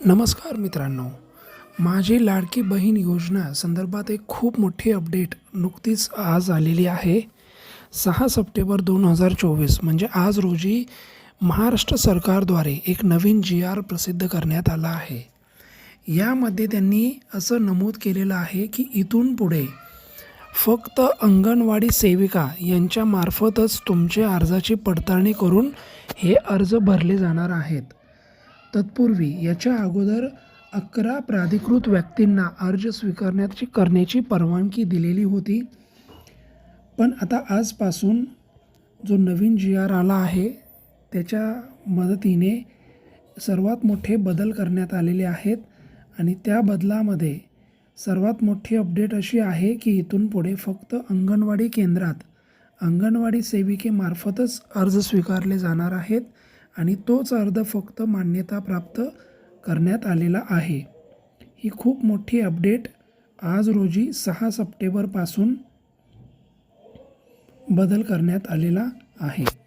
नमस्कार मित्रांनो. माझी लाडकी बहीण योजना संदर्भात एक खूप मोठी अपडेट नुकतीच आज आलेली आहे. सहा सप्टेंबर दोन हजार चोवीस म्हणजे आज रोजी महाराष्ट्र सरकारद्वारे एक नवीन जी आर प्रसिद्ध करण्यात आला आहे. यामध्ये त्यांनी असं नमूद केलेलं आहे की इथून पुढे फक्त अंगणवाडी सेविका यांच्यामार्फतच तुमच्या अर्जाची पडताळणी करून हे अर्ज भरले जाणार आहेत. तत्पूर्वी याच्या अगोदर अकरा प्राधिकृत व्यक्तींना अर्ज स्वीकारण्याची करण्याची परवानगी दिलेली होती. पण आता आजपासून जो नवीन जी आर आला आहे त्याच्या मदतीने सर्वात मोठे बदल करण्यात आलेले आहेत आणि त्या बदलामध्ये सर्वात मोठी अपडेट अशी आहे की इथून पुढे फक्त अंगणवाडी केंद्रात अंगणवाडी सेविकेमार्फतच अर्ज स्वीकारले जाणार आहेत. आणि तोच अर्ज फक्त मान्यता प्राप्त करण्यात आलेला आहे. ही खूप मोठी अपडेट आज रोजी सहा सप्टेंबरपासून बदल करण्यात आलेला आहे.